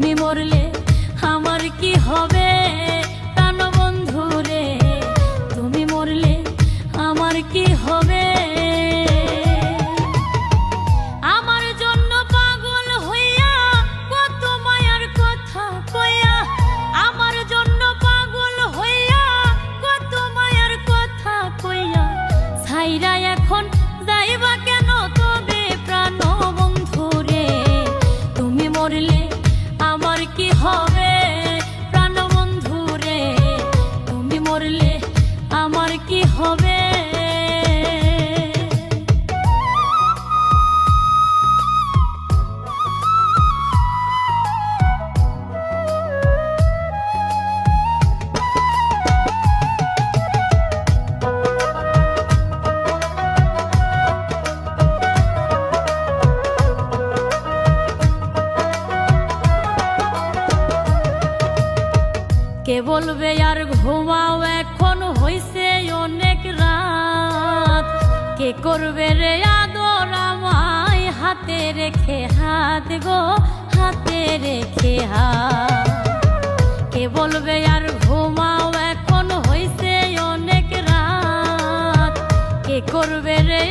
তুমি মরলে আমার কি হবে? প্রাণ বন্ধু রে, তুমি মরলে আমার কি হবে? আমার জন্য পাগল হইয়া মায়ার কথা কইয়া, আমার জন্য পাগল হইয়া মায়ার কথা কইয়া এখন যাইবা কে বলবে, আর ঘুমাও, এখন হইছে অনেক রাত। কে করবে রে আদর আমায় হাতে রেখে হাত গো, হাতে রেখে হাত। কে বলবে, আর ঘুমাও, এখন হইছে অনেক রাত। কে করবে রে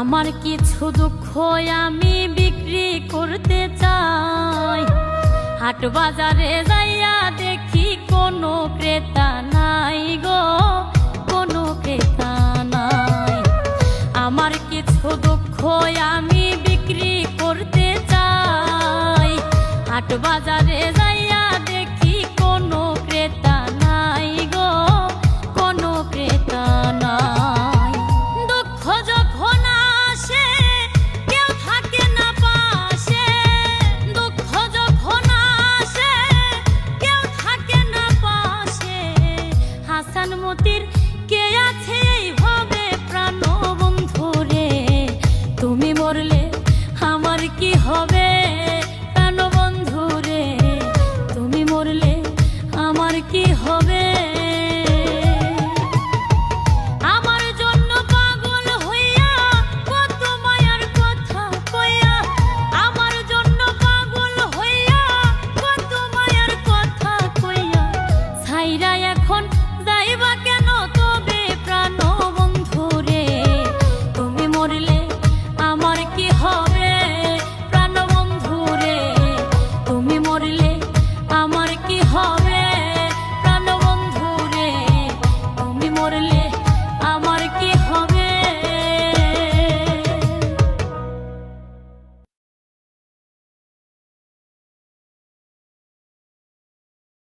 আমার কিছু দুঃখ আমি বিক্রি করতে চাই। হাট বাজারে যাইয়া দেখি কোনো ক্রেতা নাই গো, কোনো ক্রেতা নাই। আমার কিছু দুঃখ আমি বিক্রি করতে চাই। হাট বাজারে যাইয়া